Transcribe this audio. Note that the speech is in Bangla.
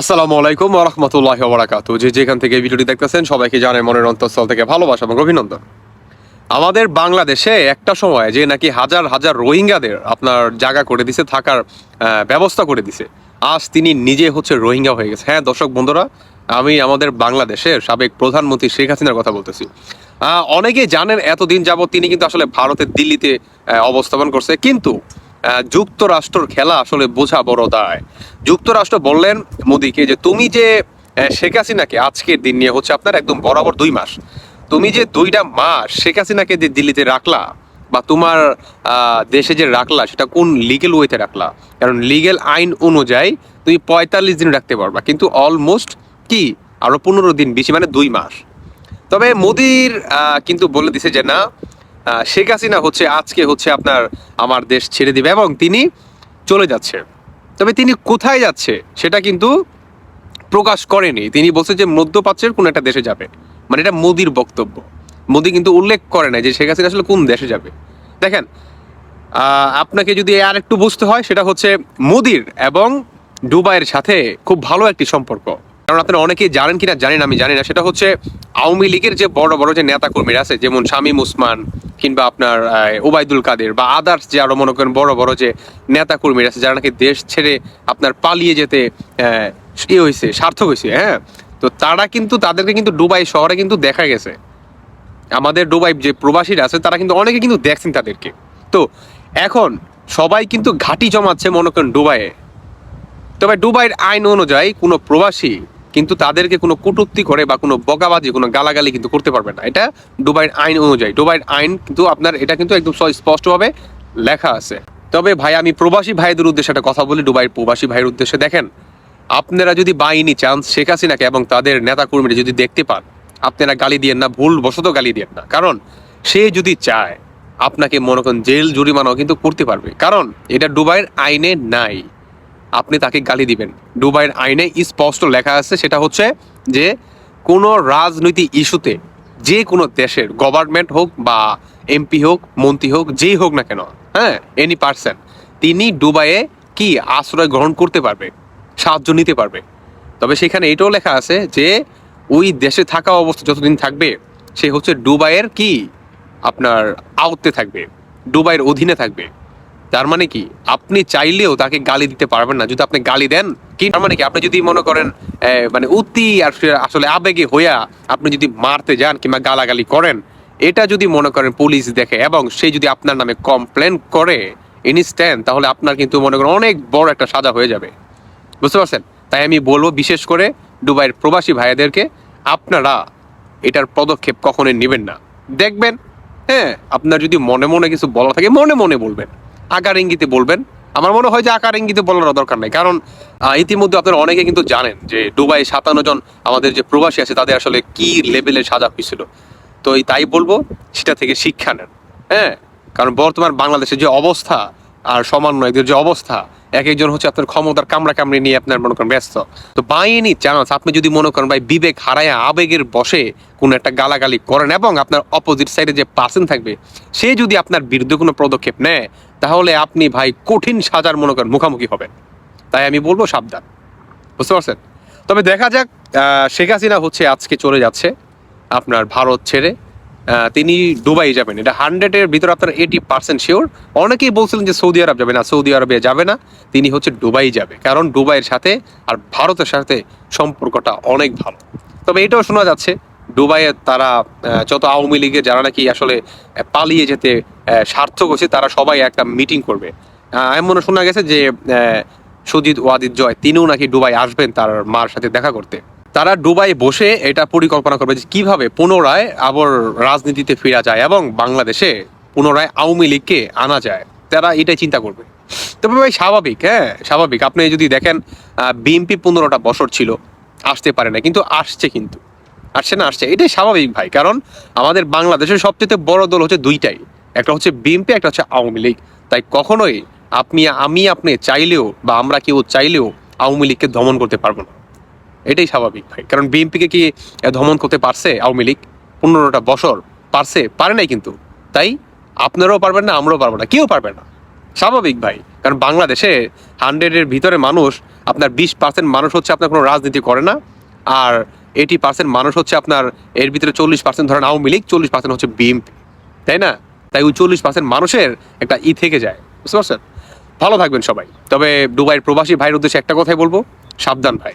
আসসালামু আলাইকুম রহমতুল্লাহ বারাকাতু যে যেখান থেকে ভিডিওটি দেখতেছেন, সবাইকে জানে মনের অন্তঃস্থল থেকে ভালোবাসা এবং অভিনন্দন। আমাদের বাংলাদেশে একটা সময় যে নাকি হাজার হাজার রোহিঙ্গাদের আপনার জায়গা করে দিছে, থাকার ব্যবস্থা করে দিছে, আজ তিনি নিজে হচ্ছে রোহিঙ্গা হয়ে গেছে। হ্যাঁ দর্শক বন্ধুরা, আমি আমাদের বাংলাদেশের সাবেক প্রধানমন্ত্রী শেখ হাসিনার কথা বলতেছি। অনেকেই জানেন এতদিন যাবত তিনি কিন্তু আসলে ভারতের দিল্লিতে অবস্থাপন করছে। কিন্তু যুক্তরাষ্ট্রর খেলা আসলে বোঝা বড় দায়। যুক্তরাষ্ট্র বললেন মোদীকে যে, তুমি যে শেখ হাসিনাকে আজকের দিন নিয়ে হচ্ছে আপনার একদম বরাবর দুই মাস, তুমি যে দুইটা মাস শেখ হাসিনাকে যে দিল্লিতে রাখলা বা তোমার দেশে যে রাখলা, সেটা কোন লিগেল ওয়েতে রাখলা? কারণ লিগেল আইন অনুযায়ী তুমি পঁয়তাল্লিশ দিন রাখতে পারবা। কিন্তু অলমোস্ট কি? আরও পনেরো দিন বেশি মানে দুই মাস। তবে মোদির কিন্তু বলে দিছে যে, না শেখ হাসিনা হচ্ছে, আজকে হচ্ছে আপনার আমার দেশ ছেড়ে দিবে এবং তিনি চলে যাচ্ছে। তবে তিনি কোথায় যাচ্ছে সেটা কিন্তু প্রকাশ করেনি। তিনি বলছে যে মধ্যপ্রাচ্যের কোন একটা দেশে যাবে। মানে এটা মোদির বক্তব্য। মোদি কিন্তু উল্লেখ করে না যে শেখ হাসিনা আসলে কোন দেশে যাবে। দেখেন আপনাকে যদি আর একটু বুঝতে হয়, সেটা হচ্ছে মোদির এবং দুবাইয়ের সাথে খুব ভালো একটি সম্পর্ক। কারণ আপনারা অনেকেই জানেন কিনা জানেন, আমি জানি না। সেটা হচ্ছে আওয়ামী লীগের যে বড় বড় যে নেতা কর্মীরা আছে, যেমন শামীম উসমান কিংবা আপনার ওবায়দুল কাদের বা আদার্স যে আরও মনে করেন বড় বড় যে নেতা কর্মীরা আছে, যারা নাকি দেশ ছেড়ে আপনার পালিয়ে যেতে ইয়ে হয়েছে, সার্থক হয়েছে হ্যাঁ? তো তারা কিন্তু, তাদেরকে কিন্তু ডুবাই শহরে কিন্তু দেখা গেছে। আমাদের ডুবাই যে প্রবাসীরা আছে, তারা কিন্তু অনেকে কিন্তু দেখছেন তাদেরকে। তো এখন সবাই কিন্তু ঘাটি জমাচ্ছে মনে করেন ডুবাইয়ে তবে ডুবাইয়ের আইন অনুযায়ী কোনো প্রবাসী কিন্তু তাদেরকে কোনো কটূক্তি করে বা কোনো বকাবাজি, কোনো গালাগালি কিন্তু করতে পারবে না। এটা ডুবাইয়ের আইন অনুযায়ী। ডুবাইয়ের আইন কিন্তু আপনার, এটা কিন্তু একদম স্পষ্টভাবে লেখা আছে। তবে ভাই, আমি প্রবাসী ভাইদের উদ্দেশ্যে একটা কথা বলি। ডুবাইয়ের প্রবাসী ভাইয়ের উদ্দেশ্যে দেখেন, আপনারা যদি বাইনি চান্স শেখ হাসিনাকে এবং তাদের নেতা কর্মীরা যদি দেখতে পান, আপনারা গালি দিয়েন না ভুল বশত গালি দিয়েন না। কারণ সে যদি চায়, আপনাকে মনে করেন জেল জরিমানাও কিন্তু করতে পারবে। কারণ এটা ডুবাইয়ের আইনে নাই। আপনি তাকে গালি দিবেন। দুবাইয়ের আইনে স্পষ্ট লেখা আছে, সেটা হচ্ছে যে কোনো রাজনৈতিক ইস্যুতে যে কোনো দেশের গভর্নমেন্ট হোক বা এমপি হোক, মন্ত্রী হোক, যেই হোক না কেন হ্যাঁ এনি পার্সন তিনি দুবাইয়ে কি আশ্রয় গ্রহণ করতে পারবে, সাহায্য নিতে পারবে। তবে সেখানে এটাও লেখা আছে যে ওই দেশে থাকা অবস্থা যতদিন থাকবে, সে হচ্ছে দুবাইয়ের কি আপনার আওতে থাকবে, দুবাইয়ের অধীনে থাকবে। তার মানে কি? আপনি চাইলেও তাকে গালি দিতে পারবেন না। যদি আপনি গালি দেন, কি? তার মানে কি? আপনি যদি মনে করেন মানে অতি আসলে- আসলে আবেগে হইয়া আপনি যদি মারতে যান কিংবা গালাগালি করেন, এটা যদি মনে করেন পুলিশ দেখে এবং সে যদি আপনার নামে কমপ্লেন করে ইনস্ট্যান্ট তাহলে আপনার কিন্তু মনে করেন অনেক বড় একটা সাজা হয়ে যাবে। বুঝতে পারছেন? তাই আমি বলব বিশেষ করে দুবাইয়ের প্রবাসী ভাইয়াদেরকে আপনারা এটার পদক্ষেপ কখনোই নেবেন না। দেখবেন হ্যাঁ আপনার যদি মনে মনে কিছু বলা থাকে, মনে মনে বলবেন। আকার ইঙ্গিতে বলবেন। আমার মনে হয় যে আকার ইঙ্গিতে বলার দরকার নেই। কারণ ইতিমধ্যে আপনারা অনেকে কিন্তু জানেন যে দুবাই সাতান্ন জন আমাদের যে প্রবাসী আছে, তাদের আসলে কি লেভেলের সাজা হয়েছিল। তো এই তাই বলব, সেটা থেকে শিক্ষা নেন। হ্যাঁ? কারণ বর্তমান বাংলাদেশের যে অবস্থা আর সমন্বয়দের যে অবস্থা এক একজন হচ্ছে আপনার ক্ষমতার কামড়া কামড়ে নিয়ে আপনার মনে করেন ব্যস্ত। তো বাইনি চান্স আপনি যদি মনে করেন ভাই বিবেক হারায় আবেগের বসে কোনো একটা গালাগালি করেন এবং আপনার অপোজিট সাইডে যে পার্সন থাকবে, সে যদি আপনার বিরুদ্ধে কোনো পদক্ষেপ নেয়, তাহলে আপনি ভাই কঠিন সাজার মনে করেন মুখামুখি হবেন। তাই আমি বলব সাবধান। বুঝতে পারছেন? তবে দেখা যাক শেখ হাসিনা হচ্ছে আজকে চলে যাচ্ছে আপনার ভারত ছেড়ে। তিনি দুবাই যাবেন। এটা হান্ড্রেডের ভিতরে আপনার এইটি পার্সেন্ট শিওর অনেকেই বলছিলেন যে সৌদি আরব যাবে না সৌদি আরবে যাবে না। তিনি হচ্ছে দুবাই যাবে কারণ দুবাইয়ের সাথে আর ভারতের সাথে সম্পর্কটা অনেক ভালো। তবে এটাও শোনা যাচ্ছে দুবাইয়ে তারা যত আওয়ামী লীগের যারা নাকি আসলে পালিয়ে যেতে সার্থক হচ্ছে তারা সবাই একটা মিটিং করবে। আহ, এমন শোনা গেছে যে সুজিত ওয়াদিদ জয় তিনিও নাকি দুবাই আসবেন তার মার সাথে দেখা করতে। তারা দুবাই বসে এটা পরিকল্পনা করবে যে কীভাবে পুনরায় আবার রাজনীতিতে ফেরা যায় এবং বাংলাদেশে পুনরায় আওয়ামী লীগকে আনা যায়। তারা এটাই চিন্তা করবে। তবে ভাই স্বাভাবিক হ্যাঁ স্বাভাবিক। আপনি যদি দেখেন বিএনপি পনেরোটা বছর ছিল, আসতে পারে না, কিন্তু আসছে কিন্তু। আসছে না, আসছে। এটাই স্বাভাবিক ভাই, কারণ আমাদের বাংলাদেশের সবচেয়ে বড় দল হচ্ছে দুইটাই। একটা হচ্ছে বিএনপি, একটা হচ্ছে আওয়ামী লীগ। তাই কখনোই আপনি, আমি আপনি চাইলেও বা আমরা কেউ চাইলেও আওয়ামী লীগকে দমন করতে পারব না। এটাই স্বাভাবিক ভাই। কারণ বিএনপিকে কি দমন করতে পারছে আওয়ামী লীগ? পনেরোটা বছর পারছে, পারে নাই কিন্তু। তাই আপনারাও পারবেন না, আমরাও পারব না, কেউ পারবে না। স্বাভাবিক ভাই। কারণ বাংলাদেশে হান্ড্রেডের ভিতরে মানুষ, আপনার বিশ পার্সেন্ট মানুষ হচ্ছে আপনার কোনো রাজনীতি করে না, আর এইটি পার্সেন্ট মানুষ হচ্ছে আপনার এর ভিতরে চল্লিশ পার্সেন্ট ধরেন আওয়ামী লীগ, চল্লিশ পার্সেন্ট হচ্ছে বিএমপি তাই না? তাই ওই চল্লিশ পার্সেন্ট মানুষের একটা ই থেকে যায়। বুঝতে পারছেন? ভালো থাকবেন সবাই। তবে দুবাইয়ের প্রবাসী ভাইয়ের উদ্দেশ্যে একটা কথাই বলব, সাবধান ভাই।